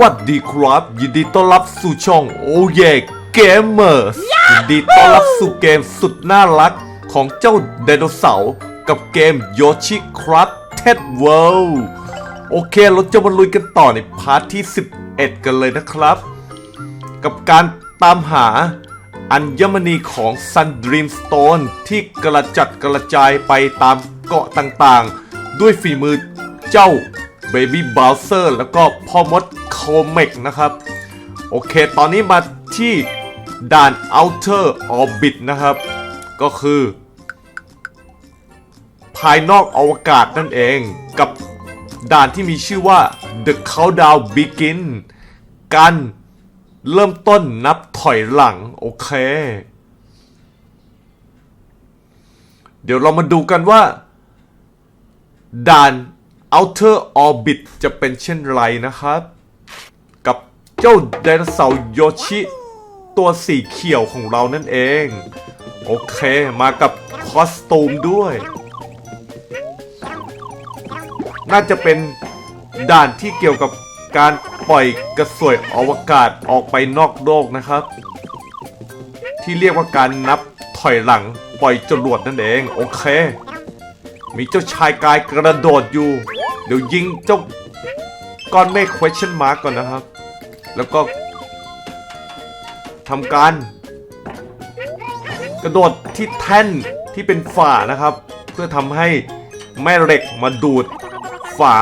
วัสดีครับ ยินดีต้อนรับสู่ช่องโอเยเกมเมอร์ยินดีต้อนรับสู่เกมสุดน่ารักของเจ้าไดโนเสาร์กับเกมโยชิครับเท็ดเวิลด์โอเค เราจะมาลุยกันต่อในพาร์ทที่ 11 กันเลยนะครับ กับการตามหาอัญมณีของ Sun Dream Stone ที่กระจัดกระจายไปตามเกาะต่างๆ ด้วยฝีมือเจ้า Baby Bowser แล้วก็พ่อมดโคเมกนะครับ โอเค ตอนนี้มาที่ด่าน Outer Orbit นะครับ ก็คือ ภายนอกอวกาศนั่นเองกับด่านที่มีชื่อว่า The Countdown Begin การเริ่มต้นนับถอยหลัง โอเค เดี๋ยวเรามาดูกันว่า ด่าน Outer Orbit จะเป็นเช่นไรนะครับ กับเจ้าไดโนเสาร์โยชิตัวสีเขียวของเรานั่นเอง โอเคมากับคอสตูมด้วย น่าจะเป็นด่านที่เกี่ยวกับการปล่อยกระสวยอวกาศออกไปนอกโลกนะครับ ที่เรียกว่าการนับถอยหลังปล่อยจรวดนั่นเอง โอเค มีเจ้าชายกายกระโดดอยู่ เดี๋ยวยิงเจ้าก้อนเมฆ question mark ก่อนนะครับ แล้วก็ทำการ กระโดดที่แท่นที่เป็นฝานะครับ เพื่อทำให้แม่เหล็กมาดูดฝา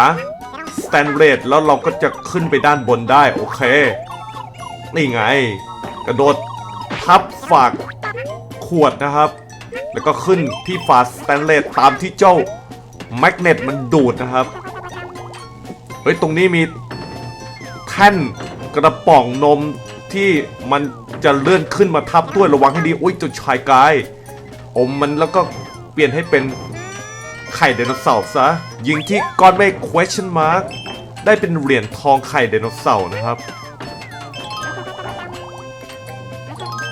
สแตนเลสแล้วเราก็จะขึ้นไปด้านบนได้ โอเค นี่ไง กระโดดทับฝากขวดนะครับ แล้วก็ขึ้นที่ฝาสแตนเลสตามที่เจ้าแมกเนตมันดูดนะครับ เฮ้ย ตรงนี้มีแท่นกระป๋องนมที่มันจะเลื่อนขึ้นมาทับด้วยระวังให้ดี อุ้ยจ้าชายกาย อมมันแล้วก็เปลี่ยนให้เป็นไข่ไดโนเสาร์ซะ ยิงที่ก้อนเมฆ question mark ได้เป็นเหรียญทองไข่ไดโนเสาร์นะครับ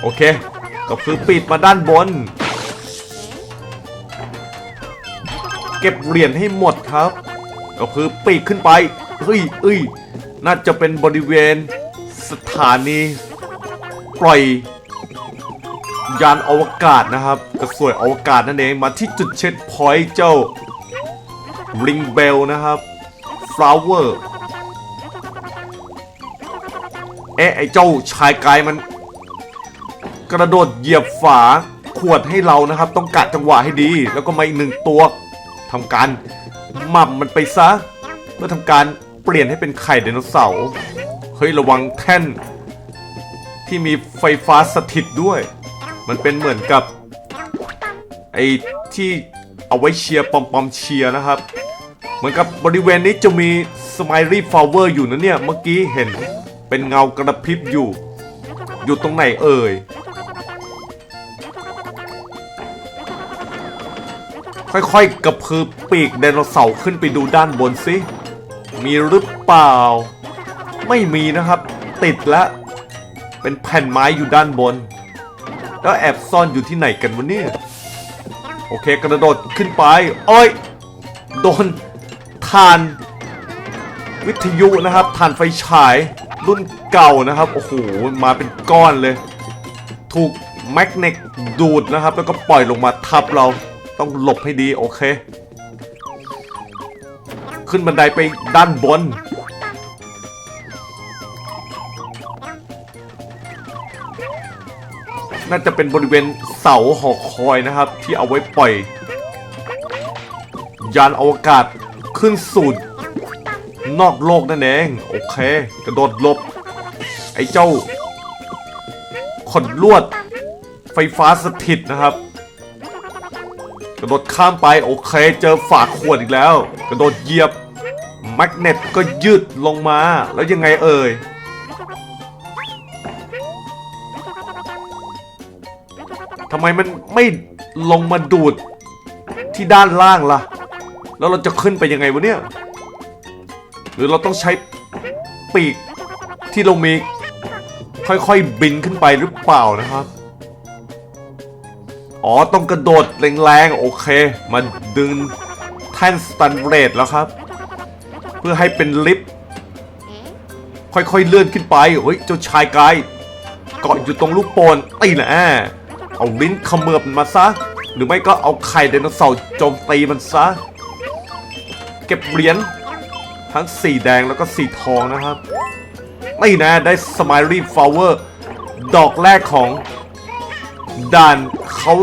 โอเค ก็คือปิดมาด้านบน ก็บเหรียญให้หมดครับ ก็คือปีกขึ้นไปเฮ้ยเอ้ยน่าจะเป็นบริเวณสถานีปล่อยยานอวกาศนะครับกระสวยอวกาศนั่นเองมาที่จุดเช็คพอยต์เจ้าริงเบลนะครับฟลาวเวอร์เอ๊ะไอ้เจ้าชายกายมัน กระโดดเหยียบฝาขวดให้เรานะครับ ต้องกะจังหวะให้ดี แล้วก็มาอีกหนึ่งตัว ทำการหม่ำมันไปซะ เพื่อทำการเปลี่ยนให้เป็นไข่ไดโนเสาร์เฮ้ยระวังแท่น ที่มีไฟฟ้าสถิตด้วย มันเป็นเหมือนกับ ไอ้ที่เอาไว้เชียร์ปอมปอมเชียร์นะครับ เหมือนกับบริเวณนี้จะมีสไมลี่ฟลาวเวอร์อยู่นะเนี่ย เมื่อกี้เห็นเป็นเงากระพริบอยู่ อยู่ตรงไหนเอ่ย ค่อยๆกระพือปีกไดโนเสาร์ขึ้นไปดูด้านบนสิ มีหรือเปล่า ไม่มีนะครับ ติดแล้วเป็นแผ่นไม้อยู่ด้านบน แล้วแอบซ่อนอยู่ที่ไหนกันวะเนี่ย โอเคกระโดดขึ้นไป โอ้ย โดนทานวิทยุนะครับทานไฟฉายรุ่นเก่านะครับ โอ้โห มาเป็นก้อนเลย ถูกแมกเนตดูดนะครับ แล้วก็ปล่อยลงมาทับเรา ต้องหลบให้ดีโอเค ขึ้นบันไดไปด้านบน น่าจะเป็นบริเวณเสาหอคอยนะครับ ที่เอาไว้ปล่อย ยานอวกาศขึ้นสู่นอกโลกนั่นเอง โอเค กระโดดหลบ ไอ้เจ้าขนลวดไฟฟ้าสถิตนะครับ กระโดดข้ามไปโอเค เจอฝากขวดอีกแล้ว กระโดดเหยียบแมกเนตก็ยืดลงมาแล้วยังไงเอ่ยทำไมมันไม่ลงมาดูดที่ด้านล่างล่ะ แล้วเราจะขึ้นไปยังไงวะเนี่ย หรือเราต้องใช้ปีกที่เรามีค่อยๆบินขึ้นไปหรือเปล่านะครับ อ๋อต้องกระโดดแรงๆ โอเค มาดึงแท่นสตันเรดแล้วครับ เพื่อให้เป็นลิฟต์ค่อยๆเลื่อนขึ้นไปเฮ้ยเจ้าชายกายเกาะอยู่ตรงลูกโป่งตีแหละเอาลิ้นขมือบมาซะ หรือไม่ก็เอาไข่ไดโนเสาร์โจมตีมันซะ เก็บเหรียญทั้งสีแดงแล้วก็สีทองนะครับนี่นะได้สม i ลี่ฟลาวเวอร์ดอกแรกของด่าน เขา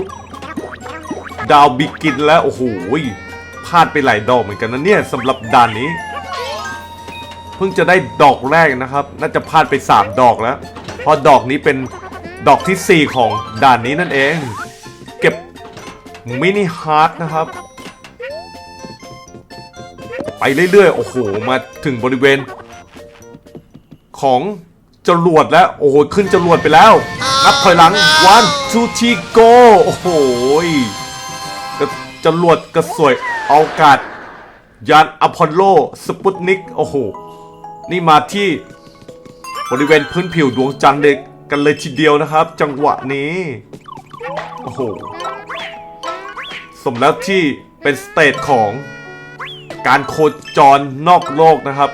ดาวบิกินแล้ว โอ้โหพลาดไปหลายดอกเหมือนกันนะเนี่ยสำหรับด่านนี้ เพิ่งจะได้ดอกแรกนะครับ น่าจะพลาดไป 3 ดอกแล้วเพราะดอกนี้เป็นดอกทีสี่ 4 ของด่านนี้นั่นเอง เก็บมินิฮาร์ดนะครับ ไปเรื่อยๆ โอ้โห มาถึงบริเวณของ จรวดแล้ว โอ้โห ขึ้นจรวดไปแล้ว นับถอยหลัง one two three go โอ้โหกระจรวดกระสวยอวกาศ ยานอพอลโล สปุตนิก โอ้โห นี่มาที่บริเวณพื้นผิวดวงจันทร์เด็กกันเลยทีเดียวนะครับ จังหวะนี้ โอ้โห สมแล้วที่เป็นสเตจของการโคจรนอกโลกนะครับ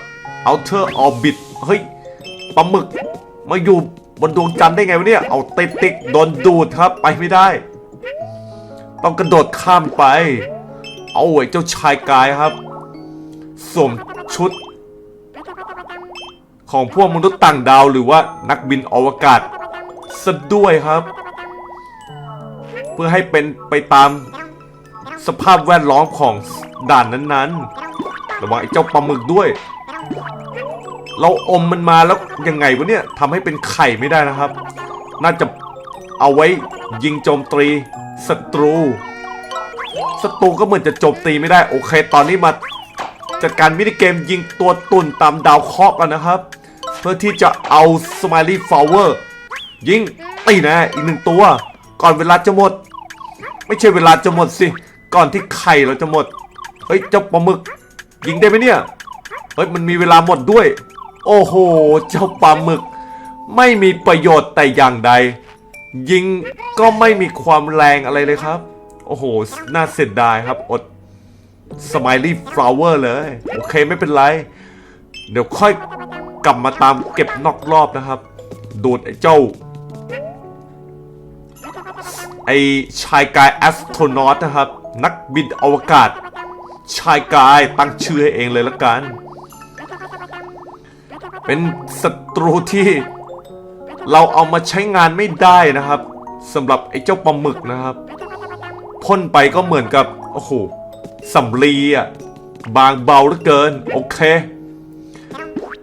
Outer Orbit เฮ้ย ปลาหมึก มาอยู่บนดวงจันทร์ได้ไงวะเนี่ย เอาติดติดโดนดูดครับ ไปไม่ได้ ต้องกระโดดข้ามไป เอาไว้เจ้าชายกายครับสวมชุด ของพวกมนุษย์ต่างดาวหรือว่านักบินอวกาศซะด้วยครับ เพื่อให้เป็นไปตามสภาพแวดล้อมของด่านนั้นๆระวังไอ้เจ้าปลาหมึกด้วย เราอมมันมาแล้วยังไงวะเนี่ยทำให้เป็นไข่ไม่ได้นะครับ น่าจะเอาไว้ยิงโจมตีศัตรูศัตรูก็เหมือนจะโจมตีไม่ได้ โอเค ตอนนี้มาจัดการมินิเกมยิงตัวตุ่นตามดาวเคราะห์กันนะครับ เพื่อที่จะเอาสม i ลี่ฟลาวเวอร์ยิงตีนะอีกหนึ่งตัว ก่อนเวลาจะหมด ไม่ใช่เวลาจะหมดสิ ก่อนที่ไข่เราจะหมด เฮ้ยเจ้าปลาหมึก ยิงได้ไหมเนี่ย เฮ้ยมันมีเวลาหมดด้วย โอ้โห เจ้าปลาหมึก ไม่มีประโยชน์แต่อย่างใด ยิงก็ไม่มีความแรงอะไรเลยครับ โอ้โห น่าเสียดายครับ อดสม i ลี่ฟลาวเวอร์เลย โอเคไม่เป็นไร เดี๋ยวค่อยกลับมาตามเก็บนอกรอบนะครับ ดูดไอ้เจ้า ไอ้ชายกายแอสโทรนอตนะครับ นักบินอวกาศ ชายกายตั้งชื่อให้เองเลยละกัน เป็นศัตรูที่เราเอามาใช้งานไม่ได้นะครับสำหรับไอ้เจ้าปลาหมึกนะครับพ่นไปก็เหมือนกับโอ้โหสำลีอะบางเบาเหลือเกิน โอเค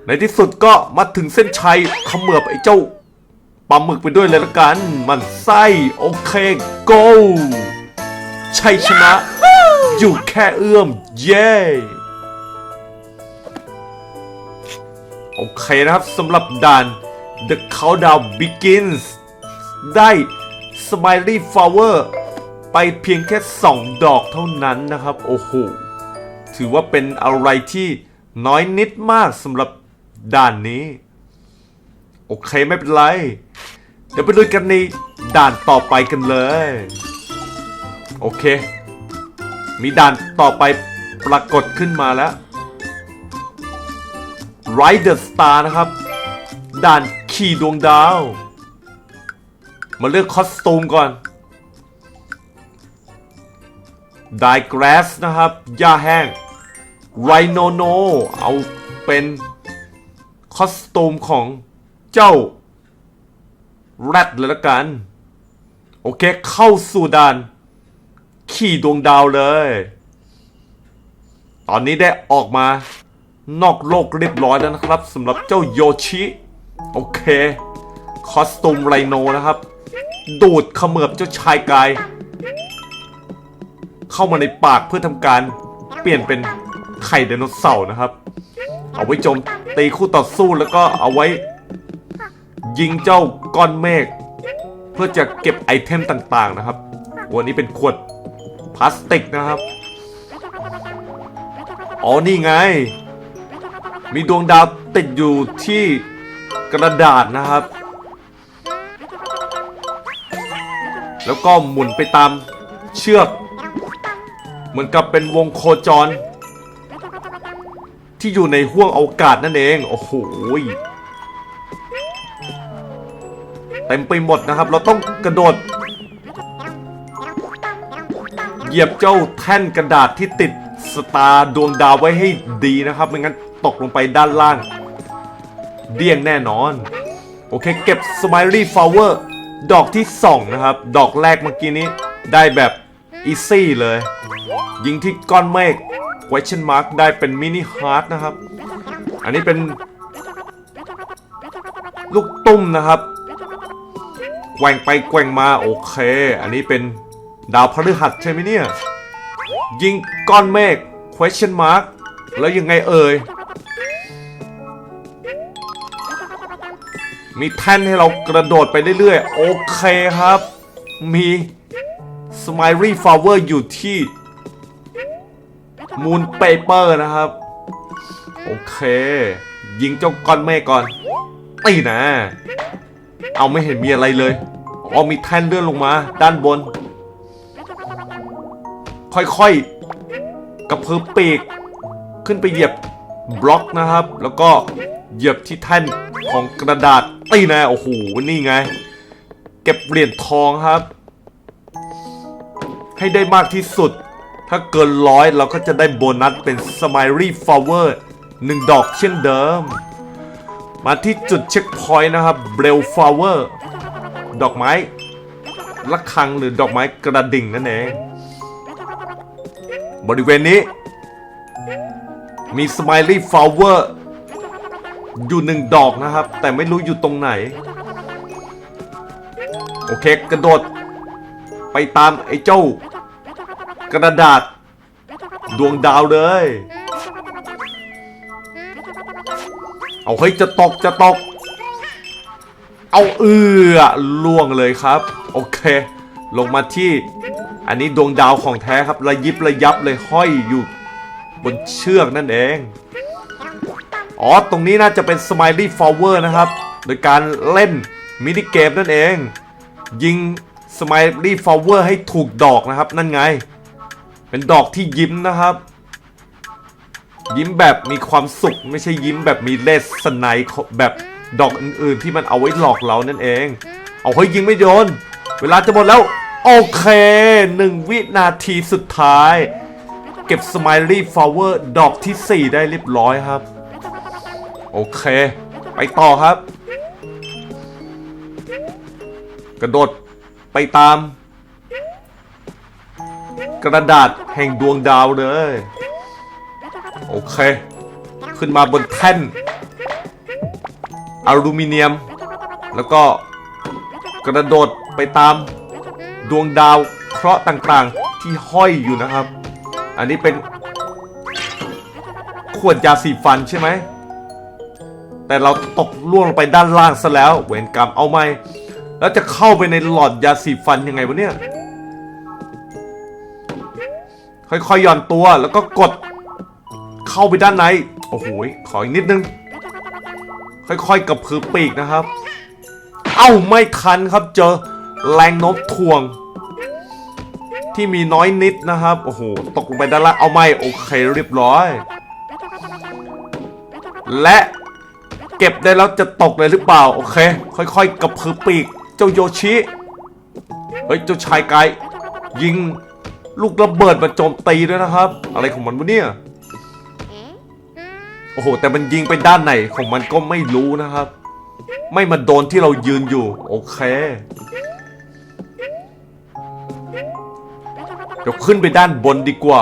ในที่สุดก็มาถึงเส้นชัยขมือบไอ้เจ้าปลาหมึกไปด้วยเลยละกัน มันไส้โอเค go ชัยชนะ อยู่แค่เอื้อม เย้ โอเคนะครับสำหรับด่าน The Countdown Begins ได้ Smiley Flower ไปเพียงแค่ 2 ดอกเท่านั้นนะครับ โอ้โห ถือว่าเป็นอะไรที่น้อยนิดมากสำหรับด่านนี้ โอเคไม่เป็นไร เดี๋ยวไปดูกันในด่านต่อไปกันเลย โอเค มีด่านต่อไปปรากฏขึ้นมาแล้ว Ride the Star นะครับ ด่านขี่ดวงดาว มาเลือกคอสตูมก่อน d i g r a s s นะครับหญ้าแห้ง Rhino No เอาเป็น คอสตูมของเจ้า แรดเลยละกัน โอเค เข้าสู่ด่าน ขี่ดวงดาวเลย ตอนนี้ได้ออกมา นอกโลกเรียบร้อยแล้วนะครับสำหรับเจ้าโยชิ โอเค คอสตูมไรโนนะครับ ดูดเขมือบเจ้าชายกาย เข้ามาในปากเพื่อทำการเปลี่ยนเป็นไข่ไดโนเสาร์นะครับ เอาไว้โจมตีคู่ต่อสู้แล้วก็เอาไว้ ยิงเจ้าก้อนเมฆเพื่อจะเก็บไอเทมต่างๆนะครับ วันนี้เป็นขวดพลาสติกนะครับ อ๋อนี่ไง มีดวงดาวติดอยู่ที่กระดาษนะครับ แล้วก็หมุนไปตามเชือก เหมือนกับเป็นวงโคจร ที่อยู่ในห้วงอวกาศนั่นเอง โอ้โหเต็มไปหมดนะครับ เราต้องกระโดด เหยียบเจ้าแท่นกระดาษที่ติดสตาร์ดวงดาวไว้ให้ดีนะครับ ไม่งั้น ตกลงไปด้านล่าง เดี่ยงแน่นอน โอเค เก็บ Smiley Flower ดอกที่ 2 นะครับ ดอกแรกเมื่อกี้นี้ได้แบบอีซี่เลย ยิงที่ก้อนเมฆ question mark ได้เป็นมินิฮาร์ดนะครับ อันนี้เป็นลูกตุ้มนะครับแกว่งไปแกว่งมาโอเค อันนี้เป็นดาวพฤหัสใช่ไหมเนี่ย ยิงก้อนเมฆ question mark แล้วยังไงเอ่ย มีแท่นให้เรากระโดดไปเรื่อยๆ โอเคครับ มี Smiley Flower อยู่ที่ Moon Paper นะครับ โอเค ยิงเจ้าก้อนเมฆก่อนตีนะ เอาไม่เห็นมีอะไรเลย อ๋อมีแท่นเลื่อนลงมา ด้านบน ค่อยๆ กระพือปีก ขึ้นไปเหยียบบล็อกนะครับ แล้วก็เหยียบที่แท่นของกระดาษ ตีนะโอ้โหนี่ไง เก็บเหรียญทองครับ ให้ได้มากที่สุด ถ้าเกินร้อยเราก็จะได้โบนัสเป็น Smiley Flower หนึ่งดอกเช่นเดิม มาที่จุดเช็คพอยต์นะครับ b r e l Flower ดอกไม้ระฆังหรือดอกไม้กระดิ่งนั่นเองบริเวณนี้มี Smiley Flower อ อยู่หนึ่งดอกนะครับ แต่ไม่รู้อยู่ตรงไหน โอเค กระโดด ไปตามไอ้เจ้า กระดาษ ดวงดาวเลย เอาเฮ้ยจะตกจะตก เอาเอือล่วงเลยครับ โอเค ลงมาที่ อันนี้ดวงดาวของแท้ครับระยิบระยับเลยห้อยอยู่บนเชือกนั่นเอง อ๋อ ตรงนี้น่าจะเป็น Smiley Flower นะครับ โดยการเล่นมินิเกมนั่นเอง ยิง Smiley Flower ให้ถูกดอกนะครับ นั่นไง เป็นดอกที่ยิ้มนะครับ ยิ้มแบบมีความสุขไม่ใช่ยิ้มแบบมีเลสสไนแบบดอกอื่นๆที่มันเอาไว้หลอกเรานั่นเอง เอาเฮ้ยยิงไม่โดน เวลาจะหมดแล้ว โอเคหนึ่งวินาทีสุดท้าย เก็บ Smiley Flower ดอกที่ 4 ได้เรียบร้อยครับ โอเค ไปต่อครับ กระโดดไปตาม กระดาษแห่งดวงดาวเลย โอเค ขึ้นมาบนแท่นอลูมิเนียม แล้วก็กระโดดไปตามดวงดาวเคราะห์ต่างๆที่ห้อยอยู่นะครับ อันนี้เป็นขวดยาสีฟันใช่ไหม แต่เราตกล่วงลงไปด้านล่างซะแล้ว เวรกรรมเอาไหมแล้วจะเข้าไปในหลอดยาสีฟันยังไงวะเนี่ย ค่อยๆหย่อนตัวแล้วก็กดเข้าไปด้านใน โอ้โห ขออีกนิดนึง ค่อยๆกับพือปีกนะครับ เอ้าไม่ทันครับเจอแรงโน้มถ่วง ที่มีน้อยนิดนะครับ โอ้โห ตกลงไปด้านล่าง เอาไม่ โอเคเรียบร้อย และ เก็บได้แล้วจะตกเลยหรือเปล่า โอเค ค่อยๆกับพือปีก เจ้าโยชิ เฮ้ย เจ้าชายไกยิงลูกระเบิดมาโจมตีด้วยนะครับ อะไรของมันวะเนี่ย โอ้โห แต่มันยิงไปด้านไหนของมันก็ไม่รู้นะครับ ไม่มาโดนที่เรายืนอยู่ โอเค เดี๋ยวขึ้นไปด้านบนดีกว่า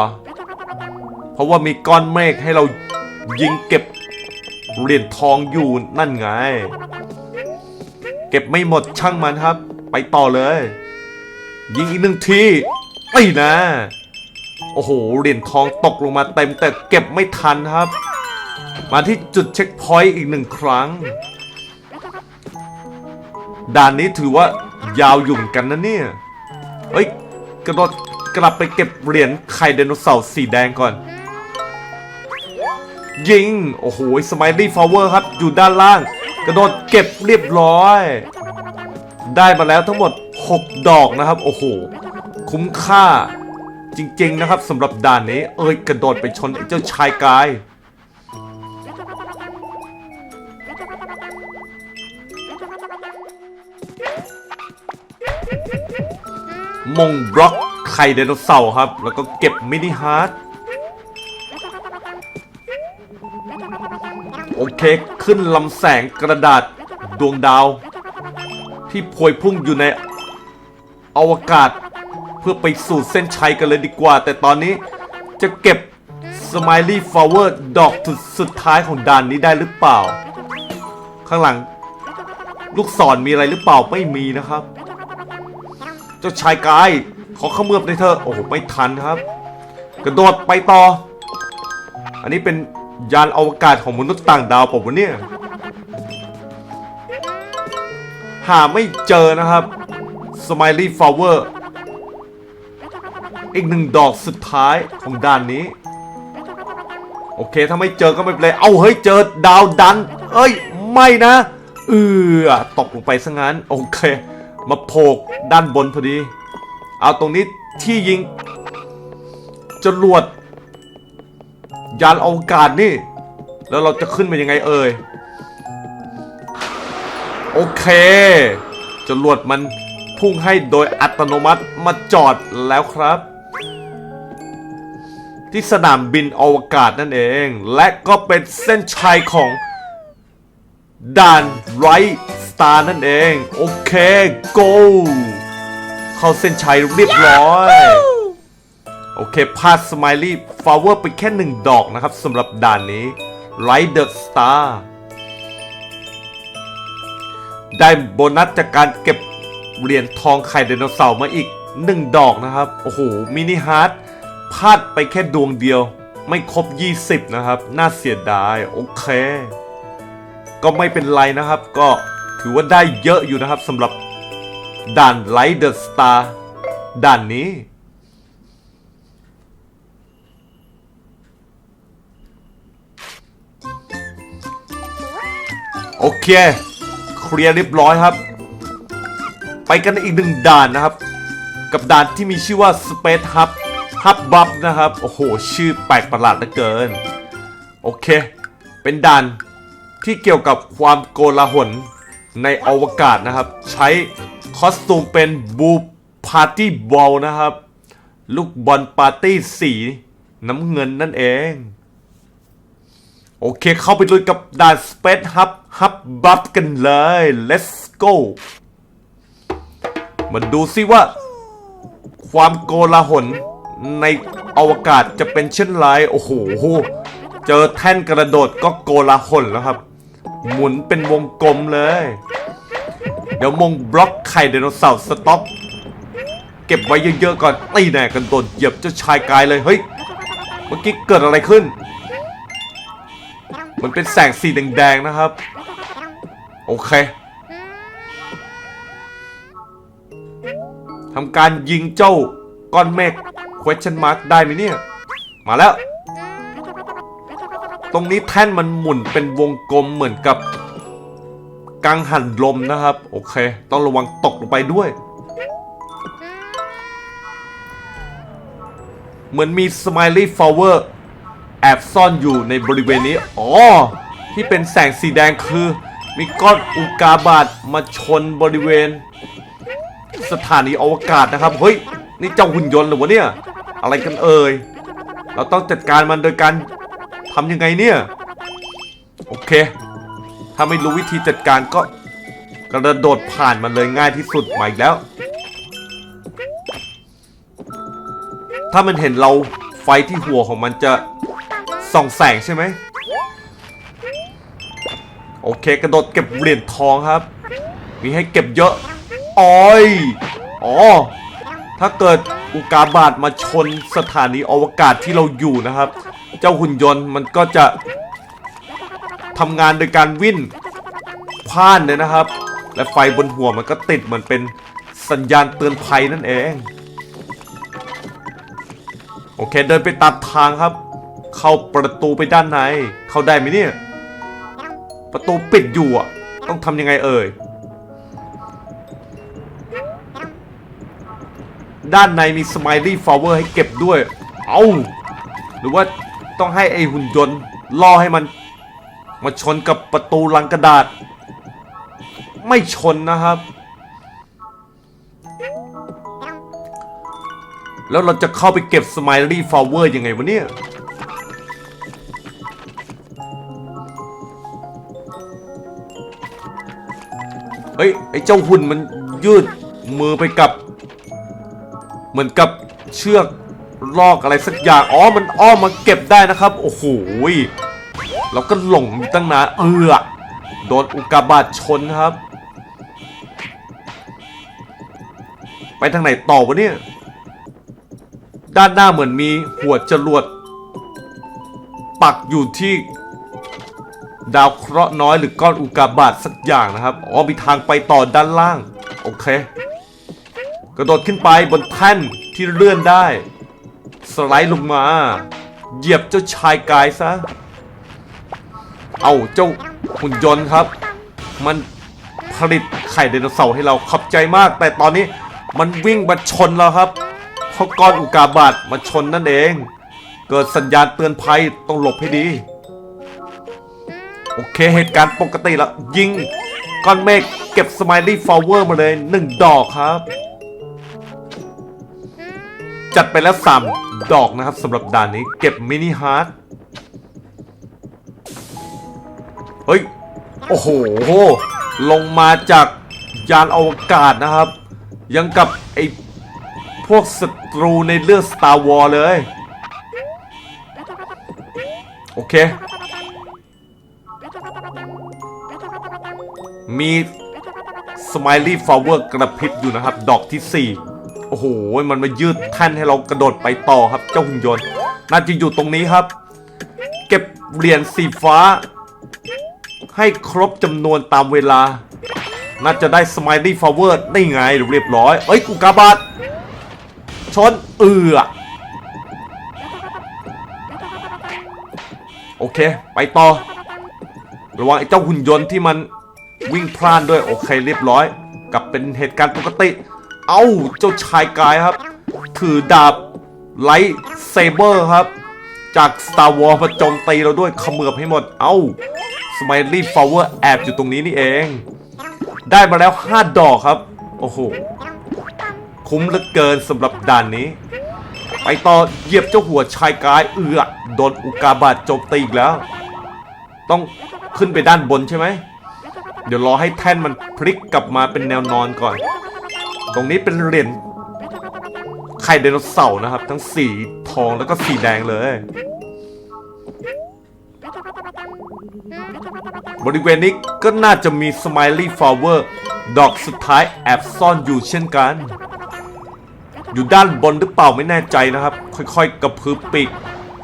เพราะว่ามีก้อนเมฆให้เรายิงเก็บ เหรียญทองอยู่นั่นไง เก็บไม่หมดช่างมันครับ ไปต่อเลย ยิงอีกหนึ่งทีไอ้นะ โอ้โหเหรียญทองตกลงมาเต็มแต่เก็บไม่ทันครับ มาที่จุดเช็คพอยต์อีกหนึ่งครั้ง ด่านนี้ถือว่ายาวยู่เหมือนกันนะเนี่ย เฮ้ย กระโดดกลับไปเก็บเหรียญไข่ไดโนเสาร์สีแดงก่อน ยิง โอ้โหสไมลี่ฟลาวเวอร์ครับ อยู่ด้านล่าง กระโดดเก็บเรียบร้อย ได้มาแล้วทั้งหมด 6 ดอกนะครับ โอ้โห คุ้มค่า จริง ๆ นะครับสำหรับด่านนี้ เอ้ย กระโดดไปชนไอ้เจ้าชายกาย มงบล็อกไข่ไดโนเสาร์ครับ แล้วก็เก็บมินิฮาร์ด โอเค ขึ้นลำแสงกระดาษดวงดาว ที่พวยพุ่งอยู่ในอวกาศ เพื่อไปสู่เส้นชัยกันเลยดีกว่า แต่ตอนนี้จะเก็บ Smiley Flower ดอกสุดท้ายของด่านนี้ได้หรือเปล่า ข้างหลัง ลูกศรมีอะไรหรือเปล่าไม่มีนะครับ เจ้าชายกายขอขมือบในเธอะโอ้โห ไม่ทันครับ กระโดดไปต่อ อันนี้เป็น ยานอวกาศของมนุษย์ต่างดาวเปล่าวะเนี่ย หาไม่เจอนะครับ Smiley Flower อีกหนึ่งดอกสุดท้ายของด้านนี้ โอเค ถ้าไม่เจอก็ไม่เป็นไร เอาเฮ้ย เจอดาวดัน เอ้ย ไม่นะ เออตกลงไปซะงั้น โอเค มาโผกด้านบนพอดี เอาตรงนี้ที่ยิงจรวด ยานอวกาศนี่ แล้วเราจะขึ้นไปยังไงเอ่ย โอเคจรวดมันพุ่งให้โดยอัตโนมัติมาจอดแล้วครับ ที่สนามบินอวกาศนั่นเอง และก็เป็นเส้นชัยของด่านไรสตาร์นั่นเอง โอเค go เข้าเส้นชัยเรียบร้อย โอเคพาดสไมลี่ฟลาวเวอร์ไปแค่หนึ่งดอกนะครับสำหรับด่านนี้ไรเดอร์สตาร์ได้โบนัสจากการเก็บเหรียญทองไข่ไดโนเสาร์มาอีกหนึ่งดอกนะครับ โอ้โห มินิฮาร์ดพลาดไปแค่ดวงเดียว ไม่ครบ 20 นะครับ น่าเสียดาย โอเค ก็ไม่เป็นไรนะครับ ก็ถือว่าได้เยอะอยู่นะครับสำหรับด่านไลท์เดอะสตาร์ด่านนี้ โอเค เคลียร์เรียบร้อยครับ ไปกันอีกหนึ่งด่านนะครับ กับด่านที่มีชื่อว่า Space Hub Hub Bub นะครับ โอ้โห ชื่อแปลกประหลาดเหลือเกิน โอเค เป็นด่านที่เกี่ยวกับความโกลาหลในอวกาศนะครับ ใช้คอสตูมเป็นบูพาร์ตี้บอลนะครับ ลูกบอลปาร์ตี้สีน้ำเงินนั่นเอง โอเคเข้าไปลุยกับด่าน Space Hub Hub Bub กันเลย let's go มาดูซิว่า ความโกลาหลในอวกาศจะเป็นเช่นไรโอ้โห เจอแท่นกระโดดก็โกลาหลแล้วครับ หมุนเป็นวงกลมเลย เดี๋ยวมงบล็อกไข่ไดโนเสาร์สต็อปเก็บไว้เยอะๆก่อนตีแน่กันโดนเหยียบเจ้าชายกายเลย เฮ้ย เมื่อกี้เกิดอะไรขึ้น มันเป็นแสงสีแดงๆนะครับ โอเคทำการยิงเจ้าก้อนเมฆ question mark ได้ไหมเนี่ย มาแล้ว ตรงนี้แท่นมันหมุนเป็นวงกลมเหมือนกับกังหันลมนะครับ โอเค ต้องระวังตกลงไปด้วย เหมือนมี Smiley Flower แอบซ่อนอยู่ในบริเวณนี้ อ๋อ ที่เป็นแสงสีแดงคือ มีก้อนอุกาบาตมาชนบริเวณ สถานีอวกาศนะครับ เฮ้ย นี่เจ้าหุ่นยนต์หรือวะเนี่ย อะไรกันเอ่ย เราต้องจัดการมันโดยการทำยังไงเนี่ย โอเค ถ้าไม่รู้วิธีจัดการก็กระโดดผ่านมันเลยง่ายที่สุดมาอีกแล้ว ถ้ามันเห็นเราไฟที่หัวของมันจะส่องแสงใช่ไหม โอเค กระโดดเก็บเหรียญทองครับ มีให้เก็บเยอะอ้อยอ๋อ ถ้าเกิดอุกาบาตมาชนสถานีอวกาศที่เราอยู่นะครับ เจ้าหุ่นยนต์มันก็จะทำงานโดยการวิ่นพ่านเลยนะครับ และไฟบนหัวมันก็ติดเหมือนเป็นสัญญาณเตือนภัยนั่นเอง โอเคเดินไปตามทางครับ เข้าประตูไปด้านใน เข้าได้ไหมเนี่ย ประตูปิดอยู่อะ ต้องทำยังไงเอ่ย ด้านในมี Smiley Flower ให้เก็บด้วย เอาหรือว่าต้องให้ไอหุ่นยนต์ล่อให้มัน มาชนกับประตูลังกระดาษ ไม่ชนนะครับ แล้วเราจะเข้าไปเก็บสไมลี่ฟลาวเวอร์ยังไงวะเนี่ย เฮ้ยไอ้เจ้าหุ่นมันยืดมือไปกับ เหมือนกับเชือกลอกอะไรสักอย่างอ๋อมันอ้อมมาเก็บได้นะครับ โอ้โหเราก็หลงตั้งนานเออโดนอุกกาบาตชนครับ ไปทางไหนต่อวะเนี่ยด้านหน้าเหมือนมีหัวจรวด ปักอยู่ที่ ดาวเคราะห์น้อยหรือก้อนอุกาบาตสักอย่างนะครับอ๋อมีทางไปต่อด้านล่าง โอเค กระโดดขึ้นไปบนแท่นที่เลื่อนได้ สไลด์ลงมา เหยียบเจ้าชายกายซะ เอาเจ้าหุ่นยนต์ครับ มันผลิตไข่ไดโนเสาร์ให้เราขอบใจมาก แต่ตอนนี้มันวิ่งมาชนเราครับเพราะก้อนอุกาบาตมาชนนั่นเอง เกิดสัญญาณเตือนภัยต้องหลบให้ดี โอเคเหตุการณ์ปกติล้วยิงก้อนเมฆเก็บสไมลี่ฟลาวเวอร์มาเลยหนึ่งดอกครับ จัดไปแล้ว3ดอกนะครับสำหรับด่านนี้เก็บมินิฮาร์ดเฮ้ย โอ้โห ลงมาจากยานอวกาศนะครับ ยังกับไอพวกศัตรูในเรื่อง Star Wars เลย โอเค มีสไมลี่ฟลาวเวอร์กระพริบอยู่นะครับ ดอกที่ 4 โอ้โห มันมายืดแท่นให้เรากระโดดไปต่อครับ เจ้าหุ่นยนต์น่าจะอยู่ตรงนี้ครับ เก็บเหรียญสีฟ้า ให้ครบจำนวนตามเวลา น่าจะได้สไมลี่ฟลาวเวอร์ได้ไงเรียบร้อย เอ้ยกูกาบาดชนเอือโอเค ไปต่อ ระวังไอ้เจ้าหุ่นยนต์ที่มัน วิ่งพลานด้วยโอเคเรียบร้อย กลับเป็นเหตุการณ์ปกติ เอ้าเจ้าชายกายครับ ถือดาบไลท์เซเบอร์ครับ จาก Star Wars มาโจมตีเราด้วยขมือบให้หมด เอ้าสไมลี่ฟลาวเวอร์แอบอยู่ตรงนี้นี่เอง ได้มาแล้ว 5 ดอกครับ โอ้โห คุ้มเหลือเกินสำหรับด่านนี้ ไปต่อเหยียบเจ้าหัวชายกายเอือโดนอุกกาบาตโจมตีอีกแล้ว ต้องขึ้นไปด้านบนใช่ไหม เดี๋ยวรอให้แท่นมันพลิกกลับมาเป็นแนวนอนก่อน ตรงนี้เป็นเหรียญไข่ไดโนเสาร์นะครับ ทั้งสีทองแล้วก็สีแดงเลย บริเวณนี้ก็น่าจะมีสไมลี่ฟลาวเวอร์ดอกสุดท้ายแอบซ่อนอยู่เช่นกัน อยู่ด้านบนหรือเปล่าไม่แน่ใจนะครับ ค่อยๆกระพือปีก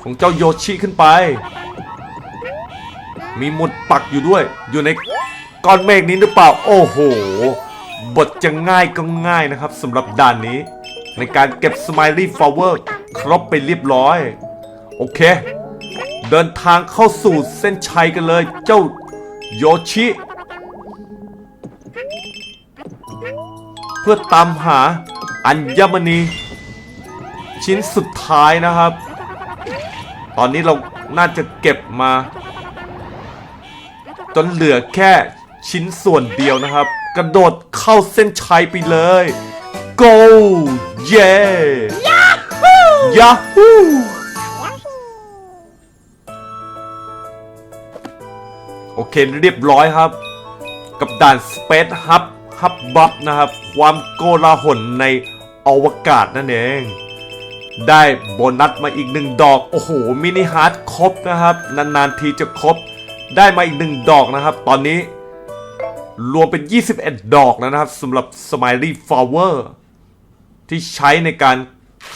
ของเจ้าโยชิขึ้นไป มีหมุดปักอยู่ด้วยอยู่ใน ก้อนเมฆนี้หรือเปล่า โอ้โห บทจะง่ายก็ง่ายนะครับสำหรับด่านนี้ ในการเก็บสไมลี่ฟลาวเวอร์ครบไปเรียบร้อย โอเค เดินทางเข้าสู่เส้นชัยกันเลย เจ้าโยชิ เพื่อตามหาอัญมณี ชิ้นสุดท้ายนะครับ ตอนนี้เราน่าจะเก็บมา จนเหลือแค่ ชิ้นส่วนเดียวนะครับ กระโดดเข้าเส้นชัยไปเลย go เย้ยาฮูโอเคเรียบร้อยครับ กับด่าน Space Hub Hub Buff นะครับ ความโกลาหลในอวกาศนั่นเอง ได้โบนัสมาอีกหนึ่งดอก โอ้โห มินิฮาร์ดครบนะครับ นาน ๆ ทีจะครบ ได้มาอีกหนึ่งดอกนะครับ ตอนนี้ รวมเป็น 21 ดอกแล้วนะครับสำหรับ Smiley Flower ที่ใช้ในการ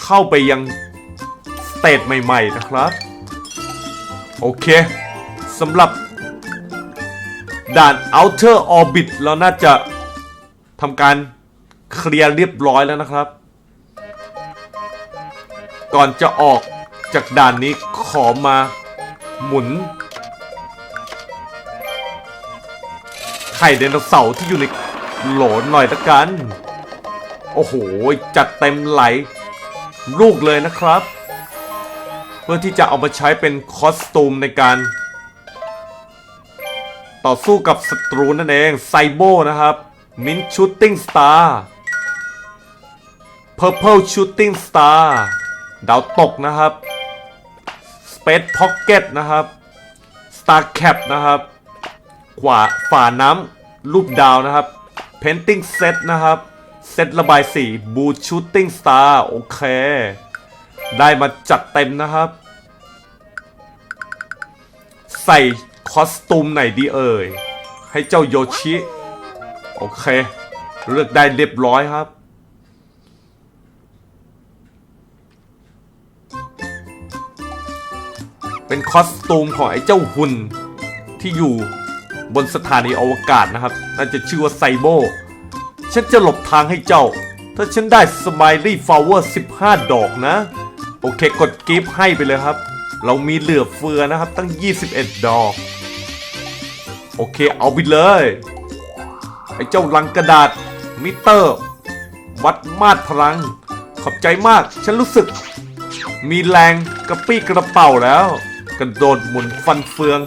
เข้าไปยังสเตจใหม่ ๆ นะครับ โอเคสำหรับด่าน Outer Orbit เราน่าจะทำการเคลียร์เรียบร้อยแล้วนะครับ ก่อนจะออกจากด่านนี้ขอมาหมุน ข่ไดโนเสาร์ที่อยู่ในโหลหน่อยละกัน โอ้โห จัดเต็มไหล ลูกเลยนะครับ เพื่อที่จะเอามาใช้เป็นคอสตูมในการ ต่อสู้กับศัตรูนั่นเอง ไซโบนะครับ มินชูตติ้งสตาร์ Purple Shooting Star ดาวตกนะครับ Space Pocket นะครับ Star Cap นะครับ ขวาฝาน้ำรูปดาวนะครับ Painting Set นะครับ เซตระบายสี Blue Shooting Star โอเค ได้มาจัดเต็มนะครับ ใส่คอสตูมไหนดีเอ่ย ให้เจ้าโยชิ โอเค เลือกได้เรียบร้อยครับเป็นคอสตูมของไอ้เจ้าหุ่นที่อยู่ บนสถานีอวกาศนะครับน่าจะชื่อว่าไซโบ ฉันจะหลบทางให้เจ้า ถ้าฉันได้สไมลี่ฟลาวเวอร์15 ดอกนะ โอเคกดกิฟต์ให้ไปเลยครับ เรามีเหลือเฟือนะครับตั้ง 21 ดอก โอเคเอาไปเลย ไอ้เจ้าลังกระดาษมิเตอร์ วัดมาตรพลัง ขอบใจมาก ฉันรู้สึก มีแรงกระปี้กระเป๋าแล้ว กระโดดหมุนฟันเฟือง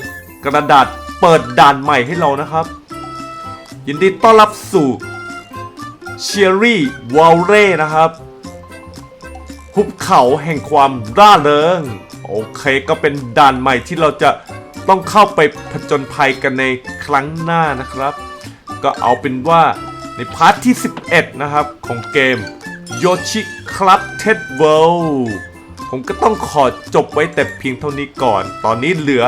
กระดาษ เปิดด่านใหม่ให้เรานะครับ ยินดีต้อนรับสู่เชียรี่วอลเร่นะครับหุบเขาแห่งความร่าเริง โอเคก็เป็นด่านใหม่ที่เราจะต้องเข้าไปผจญภัยกันในครั้งหน้านะครับ ก็เอาเป็นว่าในพาร์ทที่ 11 นะครับ ของเกม Yoshi Club Ted World ผมก็ต้องขอจบไว้แต่เพียงเท่านี้ก่อน ตอนนี้เหลือ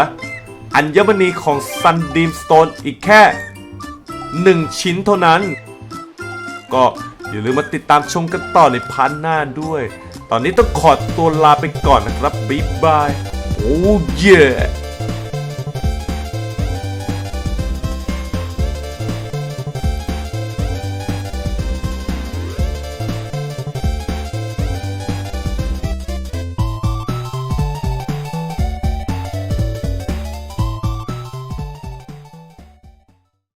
อัญมณีของ Sunbeam Stone อีกแค่ 1 ชิ้นเท่านั้น ก็อย่าลืมมาติดตามชมกันต่อในพาร์ทหน้าด้วย ตอนนี้ต้องขอตัวลาไปก่อนนะครับ บ๊ายบาย โอ้เย่